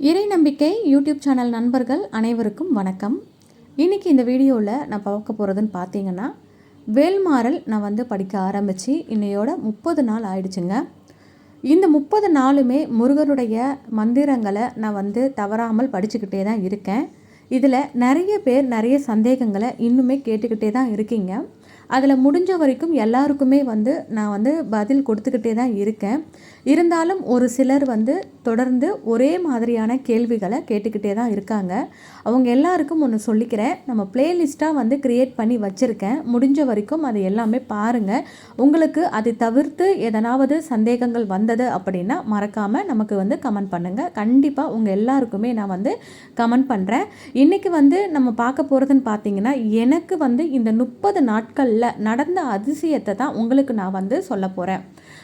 இறை நம்பிக்கை YouTube channel நண்பர்கள் அனைவருக்கும் வணக்கம். இன்றைக்கி இந்த வீடியோவில் நான் பார்க்க போகிறதுன்னு பார்த்தீங்கன்னா வேல்மாறல் நான் வந்து படிக்க ஆரம்பித்து இன்னையோட முப்பது நாள் ஆயிடுச்சுங்க. இந்த முப்பது நாளுமே முருகனுடைய மந்திரங்களை நான் வந்து தவறாமல் படிச்சுக்கிட்டே தான் இருக்கேன். இதில் நிறைய பேர் நிறைய சந்தேகங்களை இன்னுமே கேட்டுக்கிட்டே தான் இருக்கீங்க. அதில் முடிஞ்ச வரைக்கும் எல்லாருக்குமே வந்து நான் வந்து பதில் கொடுத்துக்கிட்டே தான் இருக்கேன். இருந்தாலும் ஒரு சிலர் வந்து தொடர்ந்து ஒரே மாதிரியான கேள்விகளை கேட்டுக்கிட்டே தான் இருக்காங்க. அவங்க எல்லாருக்கும் ஒன்று சொல்லிக்கிறேன். நம்ம பிளேலிஸ்ட்டாக வந்து க்ரியேட் பண்ணி வச்சுருக்கேன். முடிஞ்ச வரைக்கும் அது எல்லாமே பாருங்கள் உங்களுக்கு அதை தவிர்த்து எதனாவது சந்தேகங்கள் வந்தது அப்படின்னா மறக்காமல் நமக்கு வந்து கமெண்ட் பண்ணுங்கள் கண்டிப்பாக உங்கள் எல்லாருக்குமே நான் வந்து கமெண்ட் பண்ணுறேன் இன்றைக்கி வந்து நம்ம பார்க்க போகிறதுன்னு பார்த்தீங்கன்னா எனக்கு வந்து இந்த முப்பது நாட்கள் நாட்களில் நடந்த அதிசயத்தை தான் உங்களுக்கு நான் வந்து சொல்ல போகிறேன்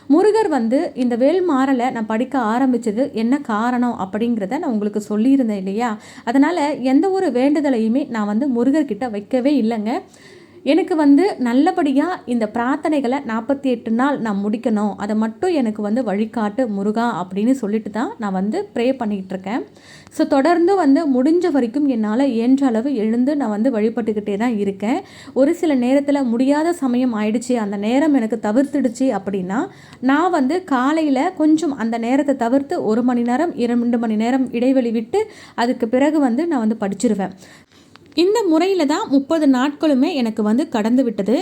முருகர் வந்து இந்த வேல்மாறலை நான் படிக்க ஆரம்பித்தது என்ன காரணம் அப்படிங்கிறத நான் உங்களுக்கு சொல்லியிருந்தேன் இல்லையா? அதனால் எந்த ஒரு வேண்டுதலையுமே நான் வந்து முருகர்கிட்ட வைக்கவே இல்லைங்க. எனக்கு வந்து நல்லபடியாக இந்த பிரார்த்தனைகளை நாற்பத்தி எட்டு நாள் நான் முடிக்கணும். அதை மட்டும் எனக்கு வந்து வழிகாட்டு முருகா அப்படின்னு சொல்லிட்டு தான் நான் வந்து ப்ரே பண்ணிகிட்டு இருக்கேன் ஸோ தொடர்ந்து வந்து முடிஞ்ச வரைக்கும் என்னால் இயன்ற அளவு எழுந்து நான் வந்து வழிபட்டுக்கிட்டே தான் இருக்கேன். ஒரு சில நேரத்தில் முடியாத சமயம் ஆயிடுச்சு அந்த நேரம் எனக்கு தவிர்த்துடுச்சு அப்படின்னா நான் வந்து காலையில் கொஞ்சம் அந்த நேரத்தை தவிர்த்து ஒரு மணி நேரம் இரண்டு மணி நேரம் இடைவெளி விட்டு அதுக்கு பிறகு வந்து நான் வந்து படிச்சிருவேன். இந்த முறையில் தான் முப்பது நாட்களுமே எனக்கு வந்து கடந்து விட்டது.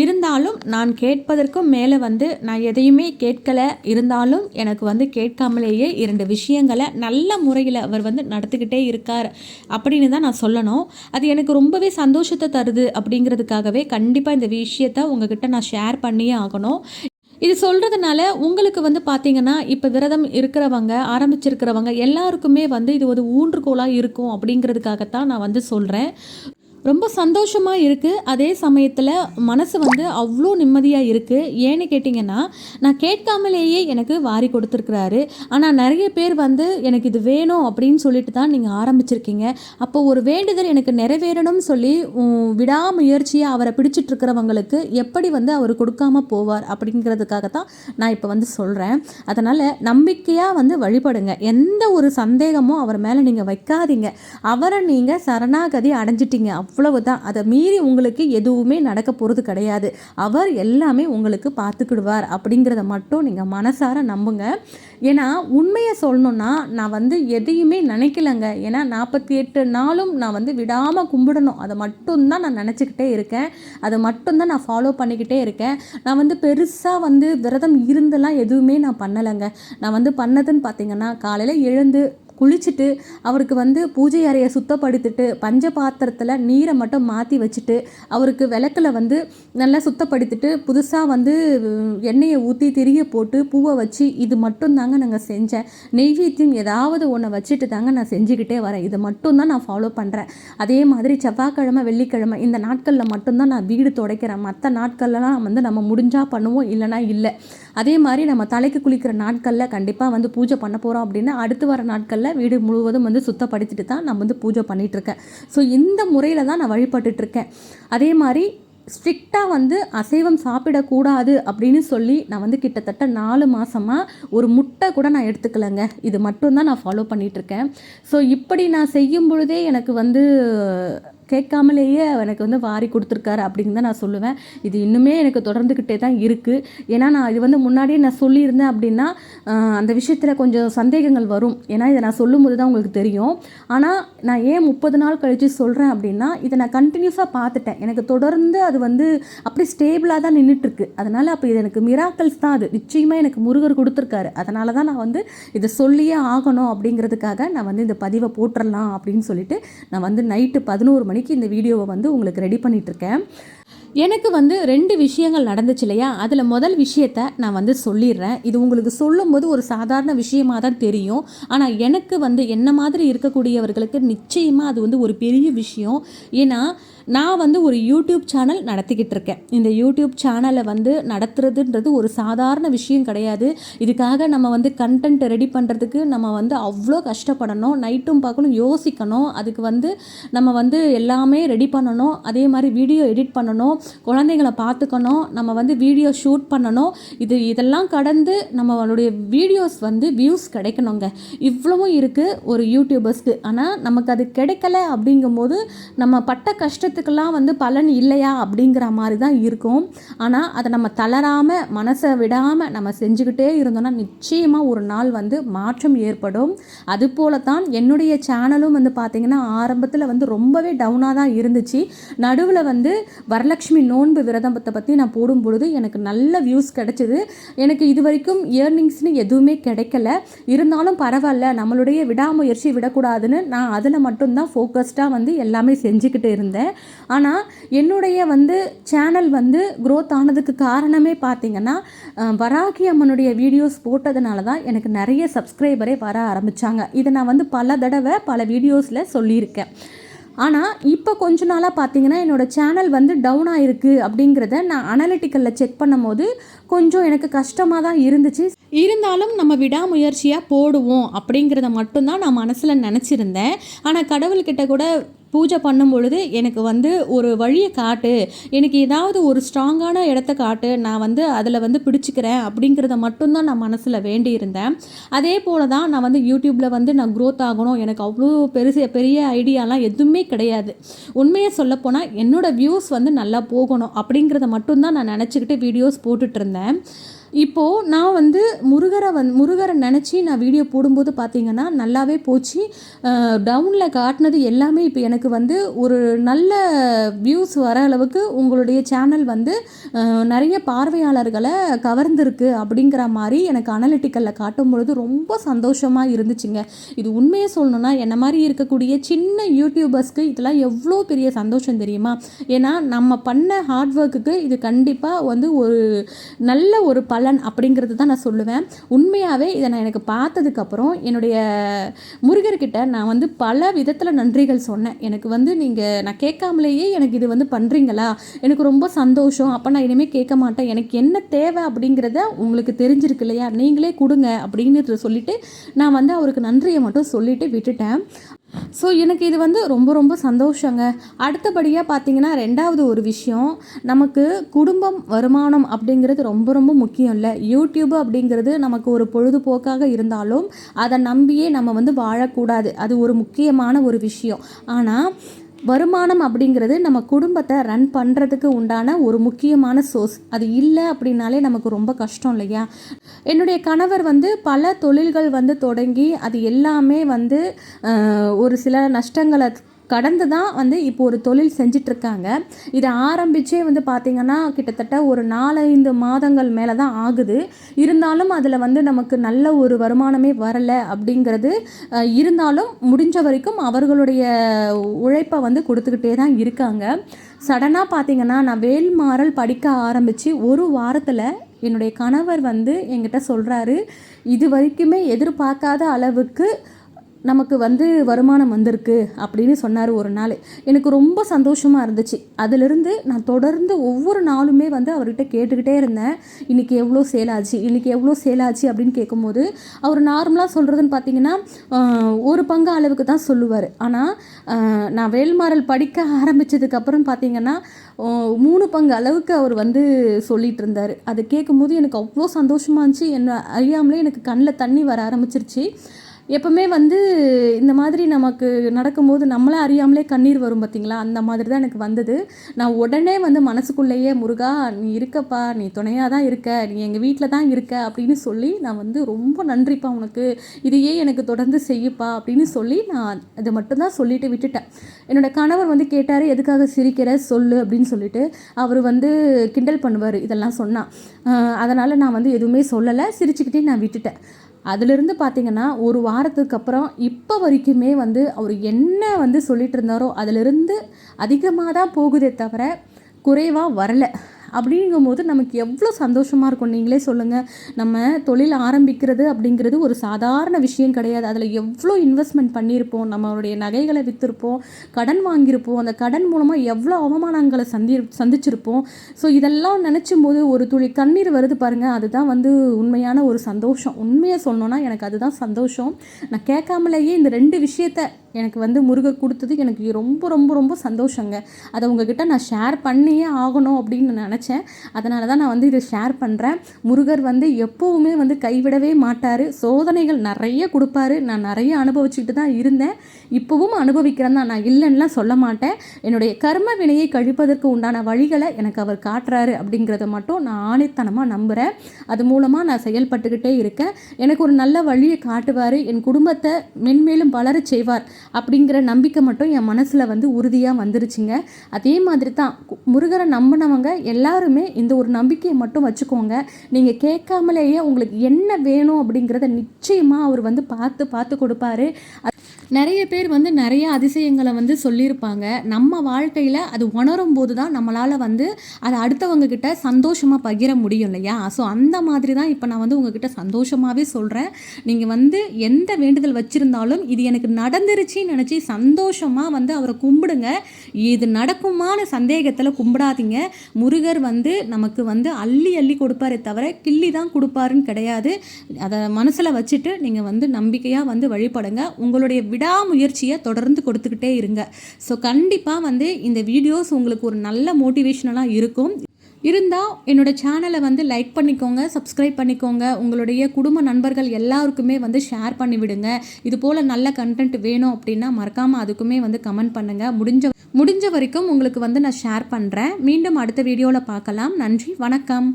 இருந்தாலும் நான் கேட்பதற்கும் மேலே வந்து நான் எதையுமே கேட்கலை. இருந்தாலும் எனக்கு வந்து கேட்காமலேயே இரண்டு விஷயங்களை நல்ல முறையில் அவர் வந்து நடத்திக்கிட்டே இருக்கார் அப்படின்னு தான் நான் சொல்லணும். அது எனக்கு ரொம்பவே சந்தோஷத்தை தருது அப்படிங்கிறதுக்காகவே கண்டிப்பாக இந்த விஷயத்த உங்ககிட்ட நான் ஷேர் பண்ணியே ஆகணும். இது சொல்கிறதுனால உங்களுக்கு வந்து பார்த்தீங்கன்னா இப்போ விரதம் இருக்கிறவங்க ஆரம்பிச்சிருக்கிறவங்க எல்லாருக்குமே வந்து இது ஒரு ஊன்றுகோலாக இருக்கும் அப்படிங்கிறதுக்காகத்தான் நான் வந்து சொல்கிறேன் ரொம்ப சந்தோஷமாக இருக்குது அதே சமயத்தில் மனசு வந்து அவ்வளோ நிம்மதியாக இருக்குது ஏன்னு கேட்டிங்கன்னா நான் கேட்காமலேயே எனக்கு வாரி கொடுத்துருக்குறாரு. ஆனால் நிறைய பேர் வந்து எனக்கு இது வேணும் அப்படின்னு சொல்லிட்டு தான் நீங்கள் ஆரம்பிச்சிருக்கீங்க. அப்போ ஒரு வேண்டுதல் எனக்கு நிறைவேறணும்னு சொல்லி விடாமுயற்சியாக அவரை பிடிச்சிட்ருக்கிறவங்களுக்கு எப்படி வந்து அவர் கொடுக்காம போவார் அப்படிங்கிறதுக்காக தான் நான் இப்போ வந்து சொல்கிறேன் அதனால் நம்பிக்கையாக வந்து வழிபடுங்க. எந்த ஒரு சந்தேகமும் அவர் மேலே நீங்கள் வைக்காதீங்க. அவரை நீங்கள் சரணாகதி அடைஞ்சிட்டீங்க. அவ்வளவுதான். அதை மீறி உங்களுக்கு எதுவுமே நடக்க போகிறது கிடையாது. அவர் எல்லாமே உங்களுக்கு பார்த்துக்கிடுவார் அப்படிங்கிறத மட்டும் நீங்கள் மனசார நம்புங்க. ஏன்னா உண்மையை சொல்லணுன்னா நான் வந்து எதையுமே நினைக்கலங்க. ஏன்னா நாற்பத்தி எட்டு நாளும் நான் வந்து விடாமல் கும்பிடணும். அதை மட்டும்தான் நான் நினச்சிக்கிட்டே இருக்கேன். அதை மட்டும்தான் நான் ஃபாலோ பண்ணிக்கிட்டே இருக்கேன். நான் வந்து பெருசாக வந்து விரதம் இருந்தெல்லாம் எதுவுமே நான் பண்ணலைங்க. நான் வந்து பண்ணதுன்னு பார்த்தீங்கன்னா காலையில் எழுந்து குளிச்சுட்டு அவருக்கு வந்து பூஜை அறையை சுத்தப்படுத்திட்டு பஞ்ச பாத்திரத்தில் நீரை மட்டும் மாற்றி வச்சுட்டு அவருக்கு விளக்கில் வந்து நல்லா சுத்தப்படுத்திட்டு புதுசாக வந்து எண்ணெயை ஊற்றி திரிய போட்டு பூவை வச்சு இது மட்டும் தாங்க நாங்கள் செஞ்சேன். நெய்வேத்தியம் ஏதாவது ஒன்றை வச்சுட்டு தாங்க நான் செஞ்சுக்கிட்டே வரேன். இதை மட்டும்தான் நான் ஃபாலோ பண்ணுறேன் அதே மாதிரி செவ்வாய்க்கிழமை வெள்ளிக்கிழமை இந்த நாட்களில் மட்டும்தான் நான் வீடு துடைக்கிறேன். மற்ற நாட்கள்லாம் வந்து நம்ம முடிஞ்சால் பண்ணுவோம் இல்லைனா இல்லை. அதே மாதிரி நம்ம தலைக்கு குளிக்கிற நாட்களில் கண்டிப்பாக வந்து பூஜை பண்ண போகிறோம் அப்படின்னா அடுத்து வர நாட்களில் வீடு முழுவதும் வந்து சுத்தப்படுத்திட்டு தான் நான் வந்து பூஜை பண்ணிகிட்ருக்கேன் ஸோ இந்த முறையில் தான் நான் வழிபட்டுட்ருக்கேன் அதே மாதிரி ஸ்ட்ரிக்டாக வந்து அசைவம் சாப்பிடக்கூடாது அப்படின்னு சொல்லி நான் வந்து கிட்டத்தட்ட நாலு மாதமாக ஒரு முட்டை கூட நான் எடுத்துக்கலைங்க. இது மட்டும்தான் நான் ஃபாலோ பண்ணிகிட்ருக்கேன் ஸோ இப்படி நான் செய்யும் பொழுதே எனக்கு வந்து கேட்காமலேயே எனக்கு வந்து வாரி கொடுத்துருக்காரு அப்படின்னு தான் நான் சொல்லுவேன். இது இன்னுமே எனக்கு தொடர்ந்துக்கிட்டே தான் இருக்குது ஏன்னா நான் இது வந்து முன்னாடியே நான் சொல்லியிருந்தேன் அப்படின்னா அந்த விஷயத்தில் கொஞ்சம் சந்தேகங்கள் வரும். ஏன்னா இதை நான் சொல்லும்போது தான் உங்களுக்கு தெரியும். ஆனால் நான் ஏன் முப்பது நாள் கழித்து சொல்கிறேன் அப்படின்னா இதை நான் கண்டினியூஸாக பார்த்துட்டேன். எனக்கு தொடர்ந்து அது வந்து அப்படி ஸ்டேபிளாக தான் நின்றுட்டுருக்கு அதனால் அப்போ இது எனக்கு மிராக்கல்ஸ் தான் அது. நிச்சயமாக எனக்கு முருகர் கொடுத்துருக்காரு. அதனால தான் நான் வந்து இதை சொல்லியே ஆகணும் அப்படிங்கிறதுக்காக நான் வந்து இந்த பதிவை போட்டுடலாம் அப்படின்னு சொல்லிட்டு நான் வந்து நைட்டு பதினோரு மணி மணிக்கு இந்த வீடியோவை வந்து உங்களுக்கு ரெடி பண்ணிகிட்ருக்கேன் எனக்கு வந்து ரெண்டு விஷயங்கள் நடந்துச்சு இல்லையா? அதில் முதல் விஷயத்த நான் வந்து சொல்லிடுறேன். இது உங்களுக்கு சொல்லும்போது ஒரு சாதாரண விஷயமாக தான் தெரியும். ஆனால் எனக்கு வந்து என்ன மாதிரி இருக்கக்கூடியவர்களுக்கு நிச்சயமாக அது வந்து ஒரு பெரிய விஷயம். ஏன்னா நான் வந்து ஒரு யூடியூப் சேனல் நடத்திக்கிட்டு இருக்கேன். இந்த யூடியூப் சேனலை வந்து நடத்துறதுன்றது ஒரு சாதாரண விஷயம் கிடையாது. இதுக்காக நம்ம வந்து கண்டென்ட் ரெடி பண்ணுறதுக்கு நம்ம வந்து அவ்வளோ கஷ்டப்படணும். நைட்டும் பார்க்கணும் யோசிக்கணும். அதுக்கு வந்து நம்ம வந்து எல்லாமே ரெடி பண்ணணும். அதே மாதிரி வீடியோ எடிட் பண்ணணும். குழந்தைங்களை பார்த்துக்கணும் நம்ம வந்து வீடியோ ஷூட் பண்ணணும். இது இதெல்லாம் கடந்து நம்மளுடைய வீடியோஸ் வந்து வியூஸ் கிடைக்கணுங்க. இவ்வளவும் இருக்குது ஒரு யூடியூபர்ஸ்க்கு ஆனால் நமக்கு அது கிடைக்கல அப்படிங்கும்போது நம்ம பட்ட கஷ்டத்துக்கெல்லாம் வந்து பலன் இல்லையா அப்படிங்கிற மாதிரி தான் இருக்கும். ஆனால் அதை நம்ம தளராமல் மனசை விடாமல் நம்ம செஞ்சுக்கிட்டே இருந்தோம்னா நிச்சயமாக ஒரு நாள் வந்து மாற்றம் ஏற்படும். அதுபோல தான் என்னுடைய சேனலும் வந்து பார்த்திங்கன்னா ஆரம்பத்தில் வந்து ரொம்பவே டவுனாக தான் இருந்துச்சு. நடுவில் வந்து வரலட்சுமி நோன்பு விரதத்தை பற்றி நான் போடும் பொழுது எனக்கு நல்ல வியூஸ் கிடச்சிது. எனக்கு இது வரைக்கும் இயர்னிங்ஸ்னு எதுவுமே கிடைக்கல. இருந்தாலும் பரவாயில்ல நம்மளுடைய விடாமுயற்சி விடக்கூடாதுன்னு நான் அதில் மட்டும்தான் ஃபோக்கஸ்டாக வந்து எல்லாமே செஞ்சுக்கிட்டு இருந்தேன். ஆனால் என்னுடைய வந்து சேனல் வந்து க்ரோத் ஆனதுக்கு காரணமே பார்த்தீங்கன்னா வராகி அம்மனுடைய வீடியோஸ் போட்டதுனால தான் எனக்கு நிறைய சப்ஸ்கிரைபரே வர ஆரம்பித்தாங்க இதை நான் வந்து பல தடவை பல வீடியோஸில் சொல்லியிருக்கேன். ஆனால் இப்போ கொஞ்ச நாளாக பார்த்தீங்கன்னா என்னோடய சேனல் வந்து டவுன் இருக்குது அப்படிங்கிறத நான் அனலிட்டிக்கலில் செக் பண்ணும்போது கொஞ்சம் எனக்கு கஷ்டமாக தான் இருந்துச்சு. இருந்தாலும் நம்ம விடாமுயற்சியாக போடுவோம் அப்படிங்கிறத மட்டும்தான் நான் மனசில் நினச்சிருந்தேன். ஆனால் கடவுள்கிட்ட கூட பூஜை பண்ணும் பொழுது எனக்கு வந்து ஒரு வழியை காட்டு. எனக்கு ஏதாவது ஒரு ஸ்ட்ராங்கான இடத்த காட்டு. நான் வந்து அதில் வந்து பிடிச்சிக்கிறேன் அப்படிங்கிறத மட்டும்தான் நான் மனசில் வேண்டியிருந்தேன். அதே போல தான் நான் வந்து யூடியூப்பில் வந்து நான் க்ரோத் ஆகணும். எனக்கு அவ்வளோ பெருசு பெரிய ஐடியாலாம் எதுவுமே கிடையாது. உண்மையை சொல்லப்போனால் என்னோடய வியூஸ் வந்து நல்லா போகணும் அப்படிங்கிறத மட்டும்தான் நான் நினச்சிக்கிட்டு வீடியோஸ் போட்டுட்ருந்தேன் இப்போது நான் வந்து முருகரை வந் முருகரை நினச்சி நான் வீடியோ போடும்போது பார்த்தீங்கன்னா நல்லாவே போச்சு. டவுனில் காட்டினது எல்லாமே இப்போ எனக்கு வந்து ஒரு நல்ல வியூஸ் வர அளவுக்கு உங்களுடைய சேனல் வந்து நிறைய பார்வையாளர்களை கவர்ந்திருக்கு அப்படிங்கிற மாதிரி எனக்கு அனலிட்டிக்கலில் காட்டும் பொழுது ரொம்ப சந்தோஷமாக இருந்துச்சுங்க. இது உண்மையை சொல்லணும்னா என்ன மாதிரி இருக்கக்கூடிய சின்ன யூடியூபர்ஸ்க்கு இதெல்லாம் எவ்வளோ பெரிய சந்தோஷம் தெரியுமா? ஏன்னா நம்ம பண்ண ஹார்ட் ஒர்க்குக்கு இது கண்டிப்பாக வந்து ஒரு நல்ல ஒரு பலன் அப்படிங்கிறது தான் நான் சொல்லுவேன். உண்மையாகவே இதை நான் எனக்கு பார்த்ததுக்கப்புறம் என்னுடைய முருகர்கிட்ட நான் வந்து பல விதத்தில் நன்றிகள் சொன்னேன். எனக்கு வந்து நீங்கள் நான் கேட்காமலேயே எனக்கு இது வந்து பண்ணுறீங்களா எனக்கு ரொம்ப சந்தோஷம். அப்போ நான் இனிமேல் கேட்க மாட்டேன். எனக்கு என்ன தேவை அப்படிங்கிறத உங்களுக்கு தெரிஞ்சிருக்கு இல்லையா? நீங்களே கொடுங்க அப்படின்னு சொல்லிட்டு நான் வந்து அவருக்கு நன்றியை மட்டும் சொல்லிட்டு விட்டுட்டேன். ஸோ எனக்கு இது வந்து ரொம்ப ரொம்ப சந்தோஷங்க. அடுத்தபடியாக பார்த்தீங்கன்னா ரெண்டாவது ஒரு விஷயம் நமக்கு குடும்பம் வருமானம் அப்படிங்கிறது ரொம்ப ரொம்ப முக்கியம் இல்லை. யூடியூப் அப்படிங்கிறது நமக்கு ஒரு பொழுதுபோக்காக இருந்தாலும் அதை நம்பியே நம்ம வந்து வாழக்கூடாது. அது ஒரு முக்கியமான ஒரு விஷயம். ஆனால் வருமானம் அப்படிங்கிறது நம்ம குடும்பத்தை ரன் பண்ணுறதுக்கு உண்டான ஒரு முக்கியமான சோர்ஸ் அது இல்லை அப்படின்னாலே நமக்கு ரொம்ப கஷ்டம் இல்லையா? என்னுடைய கணவர் வந்து பல தொழில்கள் வந்து தொடங்கி அது எல்லாமே வந்து ஒரு சில நஷ்டங்களை கடந்து தான் வந்து இப்போ ஒரு தொழில் செஞ்சிட்ருக்காங்க. இதை ஆரம்பித்தே வந்து பார்த்திங்கன்னா கிட்டத்தட்ட ஒரு நாலஞ்சு மாதங்கள் மேலே தான் ஆகுது. இருந்தாலும் அதில் வந்து நமக்கு நல்ல ஒரு வருமானமே வரலை அப்படிங்கிறது இருந்தாலும் முடிஞ்ச வரைக்கும் அவர்களுடைய உழைப்பை வந்து கொடுத்துக்கிட்டே தான் இருக்காங்க சடனாக பார்த்திங்கன்னா நான் வேல்மாறல் படிக்க ஆரம்பித்து ஒரு வாரத்தில் என்னுடைய கணவர் வந்து என்கிட்ட சொல்கிறாரு இது வரைக்குமே எதிர்பார்க்காத அளவுக்கு நமக்கு வந்து வருமானம் வந்திருக்கு அப்படின்னு சொன்னார் ஒரு நாள். எனக்கு ரொம்ப சந்தோஷமாக இருந்துச்சு. அதிலிருந்து நான் தொடர்ந்து ஒவ்வொரு நாளுமே வந்து அவர்கிட்ட கேட்டுக்கிட்டே இருந்தேன். இன்றைக்கி எவ்வளோ சேல் ஆச்சு இன்றைக்கி எவ்வளோ சேல் ஆச்சு அப்படின்னு கேட்கும்போது அவர் நார்மலாக சொல்கிறதுன்னு பார்த்தீங்கன்னா ஒரு பங்கு அளவுக்கு தான் சொல்லுவார். ஆனால் நான் வேல்மாறல் படிக்க ஆரம்பித்ததுக்கப்புறம் பார்த்தீங்கன்னா மூணு பங்கு அளவுக்கு அவர் வந்து சொல்லிட்டு இருந்தார். அதை கேட்கும்போது எனக்கு அவ்வளோ சந்தோஷமாக இருந்துச்சு. என்ன அறியாமலே எனக்கு கண்ணில் தண்ணி வர ஆரம்பிச்சிருச்சு. எப்பவுமே வந்து இந்த மாதிரி நமக்கு நடக்கும்போது நம்மளே அறியாமலே கண்ணீர் வரும் பார்த்தீங்களா அந்த மாதிரி தான் எனக்கு வந்தது. நான் உடனே வந்து மனசுக்குள்ளேயே முருகா நீ இருக்கப்பா நீ துணையாக தான் இருக்க நீ எங்கள் வீட்டில் தான் இருக்க அப்படின்னு சொல்லி நான் வந்து ரொம்ப நன்றிப்பா உனக்கு. இதையே எனக்கு தொடர்ந்து செய்யுப்பா அப்படின்னு சொல்லி நான் இதை மட்டும்தான் சொல்லிட்டு விட்டுட்டேன். என்னோட கணவர் வந்து கேட்டார் எதுக்காக சிரிக்கிற? சொல்லு அப்படின்னு சொல்லிட்டு அவர் வந்து கிண்டல் பண்ணுவார் இதெல்லாம் சொன்னால் அதனால் நான் வந்து எதுவுமே சொல்லலை. சிரிச்சுக்கிட்டே நான் விட்டுட்டேன். அதிலிருந்து பார்த்தீங்கன்னா ஒரு வாரத்துக்கு அப்புறம் இப்போ வரைக்குமே வந்து அவர் என்ன வந்து சொல்லிட்டு இருந்தாரோ அதிலிருந்து அதிகமாக தான் போகுதே தவிர குறைவாக வரலை. அப்படிங்கும்போது நமக்கு எவ்வளோ சந்தோஷமாக இருக்கும். நீங்களே சொல்லுங்கள் நம்ம தொழில் ஆரம்பிக்கிறது அப்படிங்கிறது ஒரு சாதாரண விஷயம் கிடையாது. அதில் எவ்வளோ இன்வெஸ்ட்மெண்ட் பண்ணியிருப்போம். நம்மளுடைய நகைகளை விற்றுருப்போம் கடன் வாங்கியிருப்போம். அந்த கடன் மூலமாக எவ்வளோ அவமானங்களை சந்தி சந்திச்சிருப்போம். ஸோ இதெல்லாம் நினச்சும் போது ஒரு துளி கண்ணீர் வருது பாருங்கள் அதுதான் வந்து உண்மையான ஒரு சந்தோஷம். உண்மையை சொல்லணும்னா எனக்கு அதுதான் சந்தோஷம். நான் கேட்காமலேயே இந்த ரெண்டு விஷயத்த எனக்கு வந்து முருகர் கொடுத்தது எனக்கு ரொம்ப ரொம்ப ரொம்ப சந்தோஷங்க. அதை உங்ககிட்ட நான் ஷேர் பண்ணியே ஆகணும் அப்படின்னு நினச்சேன் அதனால தான் நான் வந்து இதை ஷேர் பண்ணுறேன் முருகர் வந்து எப்போவுமே வந்து கைவிடவே மாட்டார். சோதனைகள் நிறைய கொடுப்பாரு. நான் நிறைய அனுபவிச்சுட்டு தான் இருந்தேன். இப்போவும் அனுபவிக்கிறேன் தான். நான் இல்லைன்னுலாம் சொல்ல மாட்டேன். என்னுடைய கர்ம வினையை கழிப்பதற்கு உண்டான வழிகளை எனக்கு அவர் காட்டுறாரு அப்படிங்கிறத மட்டும் நான் ஆணித்தனமாக நம்புகிறேன் அது மூலமாக நான் செயல்பட்டுக்கிட்டே இருக்கேன். எனக்கு ஒரு நல்ல வழியை காட்டுவார். என் குடும்பத்தை மென்மேலும் வளர செய்வார் அப்படிங்கிற நம்பிக்கை மட்டும் என் மனசில் வந்து உறுதியாக வந்துருச்சுங்க. அதே மாதிரி தான் முருகரை நம்பினவங்க எல்லாருமே இந்த ஒரு நம்பிக்கையை மட்டும் வச்சுக்கோங்க. நீங்கள் கேட்காமலேயே உங்களுக்கு என்ன வேணும் அப்படிங்கிறத நிச்சயமாக அவர் வந்து பார்த்து பார்த்து கொடுப்பாரு. நிறைய பேர் வந்து நிறைய அதிசயங்களை வந்து சொல்லியிருப்பாங்க. நம்ம வாழ்க்கையில் அது உணரும் போது தான் நம்மளால் வந்து அதை அடுத்தவங்க கிட்ட சந்தோஷமாக பகிர முடியும் இல்லையா? ஸோ அந்த மாதிரி தான் இப்போ நான் வந்து உங்ககிட்ட சந்தோஷமாகவே சொல்கிறேன் நீங்கள் வந்து எந்த வேண்டுதல் வச்சுருந்தாலும் இது எனக்கு நடந்துருச்சுன்னு நினச்சி சந்தோஷமாக வந்து அவரை கும்பிடுங்க. இது நடக்குமான சந்தேகத்தில் கும்பிடாதீங்க. முருகர் வந்து நமக்கு வந்து அள்ளி அள்ளி கொடுப்பாரே தவிர கிள்ளி தான் கொடுப்பாருன்னு கிடையாது. அதை மனசில் வச்சுட்டு நீங்கள் வந்து நம்பிக்கையாக வந்து வழிபடுங்க. உங்களுடைய விடாமுயற்சியை தொடர்ந்து கொடுத்துக்கிட்டே இருங்க. ஸோ கண்டிப்பாக வந்து இந்த வீடியோஸ் உங்களுக்கு ஒரு நல்ல மோட்டிவேஷனலாக இருக்கும். இருந்தால் என்னோட சேனலை வந்து லைக் பண்ணிக்கோங்க சப்ஸ்கிரைப் பண்ணிக்கோங்க. உங்களுடைய குடும்ப நண்பர்கள் எல்லாருக்குமே வந்து ஷேர் பண்ணி விடுங்க. இது போல் நல்ல கண்டென்ட் வேணும் அப்படின்னா மறக்காமல் அதுக்குமே வந்து கமெண்ட் பண்ணுங்கள் முடிஞ்ச முடிஞ்ச வரைக்கும் உங்களுக்கு வந்து நான் ஷேர் பண்ணுறேன் மீண்டும் அடுத்த வீடியோவில் பார்க்கலாம். நன்றி வணக்கம்.